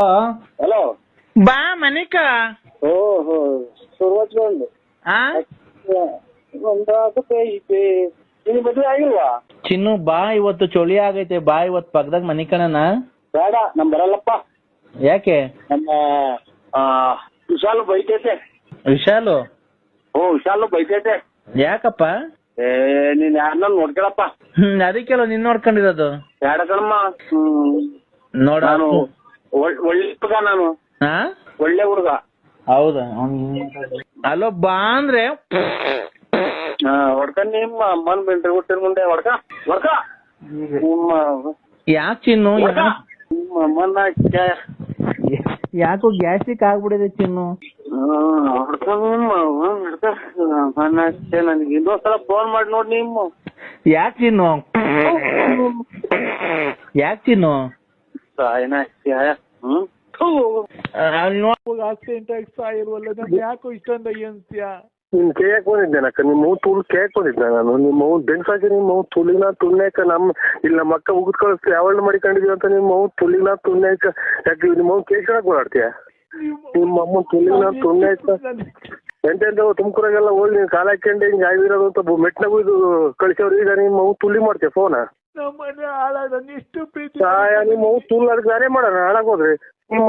Hello. ಬಾ ಮನಿಕ. ಓಹೋ ಶುರುವಾಚ್ಕೊಂಡು ಆ? ಒಂದಾಗುತ್ತೆ ಐತೆ. ನಿನ್ ಮದುವೆ ಆಗಿಲ್ವಾ? ಚಿನ್ನು ಬಾ ಇವತ್ತು ಚಳಿ ಆಗೈತೆ. ಬಾ ಇವತ್ತು ಪಕ್ಕದಾಗ ಮನಿ ಕಣನ ಬೇಡ ನಮ್ ಬರಲ್ಲಪ್ಪ. ಯಾಕೆ? ನಮ್ಮ ಆ, ವಿಶಾಲು ಬೈತೈತೆ. ವಿಶಾಲು? ಓ ವಿಶಾಲು ಬೈತೈತೆ. ಯಾಕಪ್ಪ? ಏ ನೀನ್ ಯಾರನ್ನ ನೋಡ್ಕೊಳಪ್ಪ. ಹ್ಮ್ ಅದಕ್ಕೆಲ್ಲ ನಿನ್ ನೋಡ್ಕೊಂಡಿರೋದು. ಬೇಡ ಕಣಮ್ಮ. ಹ್ಮ್. ನೋಡ. ನಾನು ಒಳ್ಳೆ ಹುಡುಗ ನಾನು. ಹಾ ಒಳ್ಳೆ ಹುಡುಗ. ಹೌದಾ? ಅಲೋ ಬಾ ಅಂದ್ರೆ. ಹೊಡ್ಕ ನಿಮ್ಮ ಅಮ್ಮನ್ ಬಿಡ್ರಿ ಹುಟ್ಟಿರ್ ಮುಂದೆ ಹೊಡ್ಕ. ಹೊಡ್ಕ. ನಿಮ್ಮ ಯಾಕೆ ಚಿನ್ನು? ಹೊಡ್ಕ. ನಿಮ್ಮ ಅಮ್ಮನ ಕ್ಯಾ- ಯಾಕೋ ಗ್ಯಾಸ್ಟ್ರಿಕ್ ಆಗ್ಬಿಡಿದೆ ಚಿನ್ನು. ಆ, ಹೊಡ್ಕ ನಿಮ್ಮ ಅವ್ವನ್ ಹೊಡ್ಕ. ಅಮ್ಮನ ಕ್ಯಾ- ನನಗೆ ಇನ್ನೊಂದ್ಸಲ ಫೋನ್ ಮಾಡಿ ನೋಡಿ ನಿಮ್ಮ. ಯಾಕೆ ಚಿನ್ನು? ಯಾಕೆ ಚಿನ್ನು? ಸಾಯನ ಕ್ಯಾ-. ಆಕ್ಸಿಡೆಂಟ್ ಆಗಿ ಸಾಯಿಲ್ವಲ್ಲ ನಾನು ಯಾಕೋ ಇಷ್ಟೊಂದು ಅಯ್ಯಂತ್ಯ ನಿನ್ ಕೇಕ್ ಬಂದಿದ್ದೇನಕ್ಕ ನಿಮ್ಮ ಮೌ ತುಳು ಕೇಕ್ ಬಂದಿದ್ದೆ ನಾನು. ನಿಮ್ಮ ಬೆನ್ಸಾಕಿ ನಿಮ್ಮ ಮೌ ತುಳಿನ ತುಳ್ನೇಕ ನಮ್ಮ ಇಲ್ಲಿ ನಮ್ಮ ಅಕ್ಕ ಉಗಿದ್ ಕಳಿಸ್ತಿ ಯಾವಳ್ನ ಮಾಡಿಕೊಂಡಿದೀವಿ ಅಂತ ನಿಮ್ಮ ಮೌ ತುಳಿನ ತುಳ್ನೇಕ. ಯಾಕೆ ನಿಮ್ಮ ಮೌ ಕೇಕ್ ಹೇಳಕ್ ಓಡಾಡ್ತೀಯ? ನಿಮ್ಮ ಅಮ್ಮ ತುಳಿನ ತುಳ್ನೇಕ. ಎಂತೆಂತ ತುಮಕೂರಾಗೆಲ್ಲ ಹೋಗಿ ನೀವು ಕಾಲ ಹಾಕೊಂಡು ಹಿಂಗೆ ಆಗಿರೋದು ಅಂತ ಮೆಟ್ನಾಗೂ ಇದು ಕಳಿಸೋರು ಈಗ ನಿಮ್ಮ ಮೌ ತುಳಿ ಮಾಡ್ತೀಯ ಫೋನ ನಮ್ಮನೆ ಹಾಳಾದ ಎಷ್ಟು ಪ್ರೀತಿ ಸಾಯ ನಿಮ್ಮ ಅವ್ವ ನಾನೇ ಮಾಡೋಣ ಹಾಳಾಗೋದ್ರಿ ನಿಮ್ಮ